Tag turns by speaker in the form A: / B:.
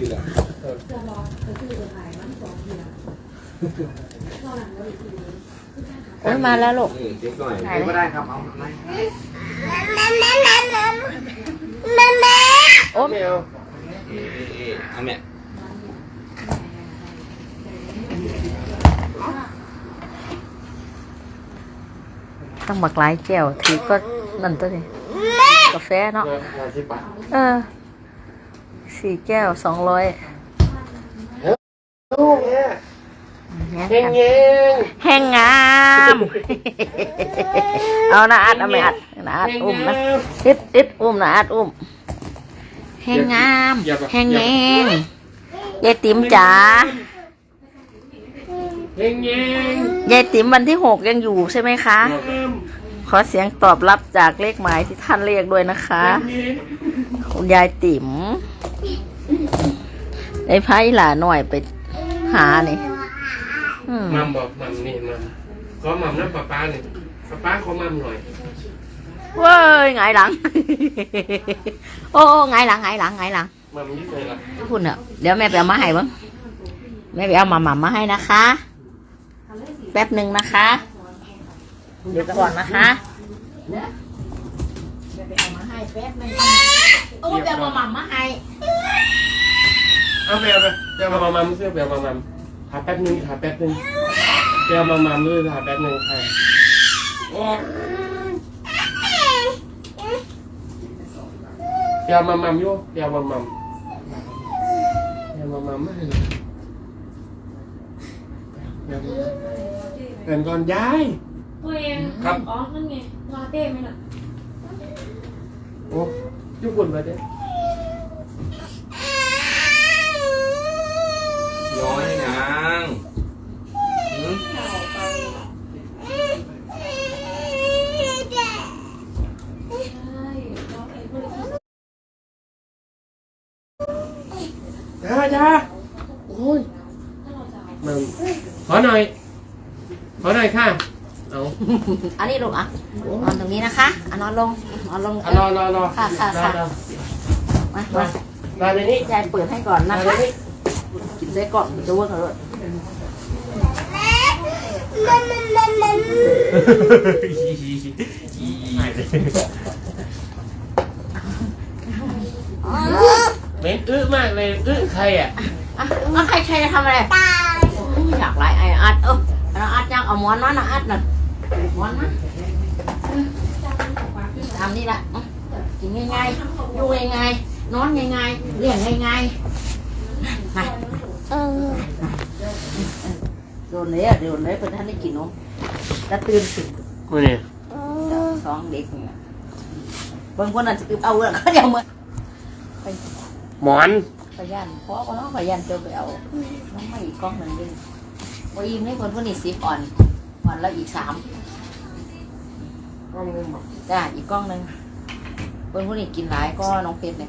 A: นี่แหละ
B: โอ้ยมาแล้วลูก
A: นี่เด็กหน่อย
B: ไหน
A: ก็ได้ครับเอาไหม
B: โอ้
A: ไม่เอาเอ๊ะเอ๊ะเอาแม่
B: ต้องบักหลายแก้วถือก็นั่นตัวนี้กาแฟเนาะ
A: ห้าสิบบาท
B: เออ สี่แก้วสองร้อย
A: โอ้เนี่ย
B: แห้
A: เฮ
B: ง
A: งเฮง
B: แห้งงาม เอานะอัดเอาไม่อัดนะอัดอุ้มนะอิดอิดอุ้มนะอัดอุ้มแห้งงามแห้งแงงยายติ๋มจ๋า
A: เฮงเฮง
B: ยายติ๋มวันที่หกยังอยู่ใช่ไหมคะ ขอเสียงตอบรับจากเลขหมายที่ท่านเรียกด้วยนะคะ คุณยายติ๋ม ไอ้ไพ่หลาหน่อยไปหานี่อืม
C: มัมบอกมัมนี่มัมขอมัมน้ำปลาป้าหน่อยปลาป้าขอมัมหน่อย
B: เว้ยไงายหลัง โอ้ไงายหลังไงายหลังไงายหลัง
C: มัมยี่สิบละ
B: คุณอะเดี๋ยวแม่ไปเอามาให้บ้างแม่ไปเอามาหม่ำมาให้นะคะ แป๊บหนึ่งนะคะเดี๋ยวก่อนนะคะแม่ไปเอามาให้แป๊บหนึงโอ้ไปเอามาหม่ำมาให้
C: เอาไปเอาไปเดี๋ยวมามัมเสื้อไปเอามามัมหาแป๊บนึงหาแป๊บนึงเดี๋ยวมามัมด้วยหาแป๊บนึงใครโอ้เดี๋ยวมามัมโย่เดี๋ยวมามัมเดี๋ยวมามัมไม่ให้เลยเดี๋ยวเดินก่อนย้าย
D: ตัวเอง
C: ครับ
D: อ๋อนั่นไงลาเต้ไหมล่ะ
C: โอ้ยุบุ่นไปเด้
A: ย้อยนางหืม
D: ใช่เราเองก็เลยคิด
C: จ้าจ้าโอ้ย
D: ถ้าเราจะเอา
C: มัมขอหน่อย ขอหน่อยค่ะ เอา
B: อันนี้ลูกอะนอนตรงนี้นะคะอะนอนลงนอนลง
C: เอารอรอรอ
B: ค่ะค่ะ
C: รอ
B: ค่ะ
C: รอ
B: มา
C: มา
B: มา
C: มาในนี้
B: ยายเปิดให้ก่อน
C: มา
B: นะ
C: ใน
B: คะ
C: นี้
B: กินไส้กรอกจะเวิร์กเลย
C: เหม็น อื้อมากเลยอื้อใครอะ
B: อะอะใครใครจะทำอะไรอยากไล่ไอ้อัดเออเอาอัดยังเอาหมอนมานะอัดน่ะหมอนมาทำนี่แหละอะกินง่ายๆอยู่ง่ายๆนอนง่ายๆเลี้ยงง่ายๆมาโดนเลยอะโดนเลยเพื่อนท่านได้กินนมแล้วตื่นขึ้น
C: เนี่ย
B: สองเด็กเนี่ยบางคนอาจจะอึบเอาอะเขาเดี๋ยวมา
C: หมอน
B: ขยันเพราะว่าขยันเจอไปเอาน้องไม่อีกกล้องหนึ่งด้วยว่าอิ่มให้คนพวกนี้สิบอ่อนอ่อนแล้วอีกสาม
C: กล้องนึงบอก
B: จ้าอีกกล้องหนึ่งคนพวกนี้กินหลายก็น้องเพชรเนี่ย